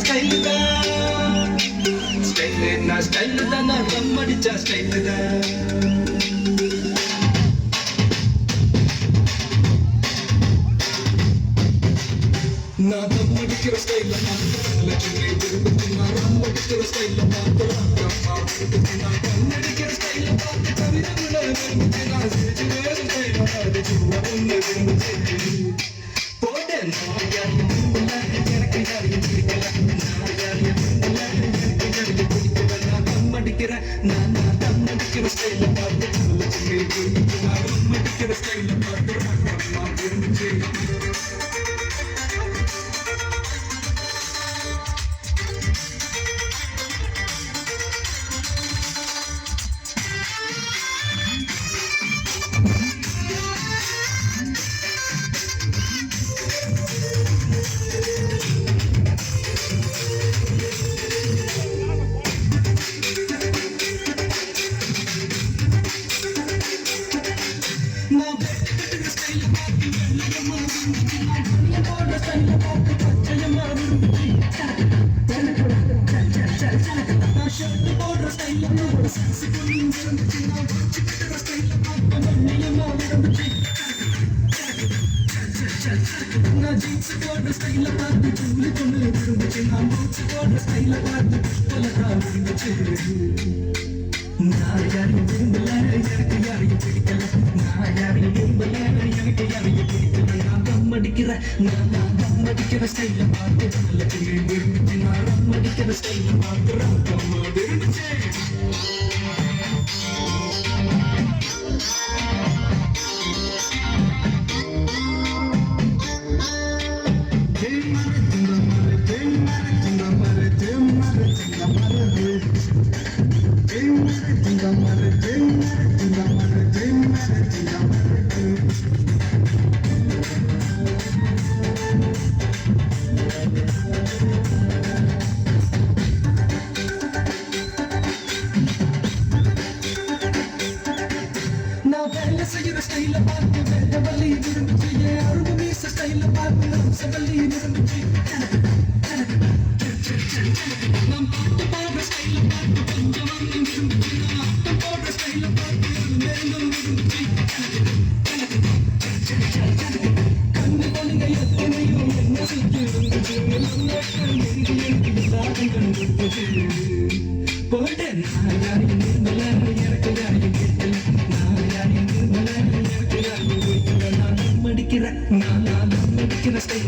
Style தான் style நான் style தான் நான் ரம் அடிச்சா ஸ்டைலு தான் நான் தம் அடிக்கிற ஸ்டைல லட்சுமி நான் அடிக்கிற ஸ்டைல நான் அடிக்கிற ஸ்டைல பார்த்து நான் சிரிச்சு வேறு ஸ்டைல அடிச்சு ஒன்று எனக்கு யாரையும் பிடிக்கல. தம் ஜீன்ஸ் போடுற ஸ்டைல பார்த்து ஜூலி பொண்ணு விரும்புச்சு நான் பூட்ஸ் போடுற ஸ்டைல பார்த்து புஷ்பலதா விரும்புச்சு நான் யாரையும் விரும்பல எனக்கு யாரையும் பிடிக்கல நான் யாரையும் விரும்பல எனக்கு யாரையும் பிடிக்கல நான் தம் அடிக்கிற நான் நான் தம் அடிக்கிற ஸ்டைல பார்த்து நல்ல பிள்ளை விரும்பிச்சு நான் தம் அடிக்கிற ஸ்டைல பார்த்து ரங்கம்மா விரும்பிச்சு நான் ஸ்டைல பார்த்து வேற விரும்பிச்சு என் அரும்பு மீச ஸ்டைல பார்த்து அம்ச விரும்பிச்சு நான் பாட்டு பாடுற ஸ்டைல பார்த்து கொஞ்சம் வண்ணம் விரும்பிச்சு நான் அட்டம் போடுற ஸ்டைல பார்த்து நெருங்கும் விரும்பிச்சு கண்ணு கொழுங்க எத்தனையோ என்ன சுத்தி இருந்துச்சு எனக்கு எனக்கு தாகங்கள் கொடுத்தது நான் யாரையும் விரும்பல எனக்கு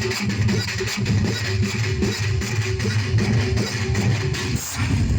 ピッ!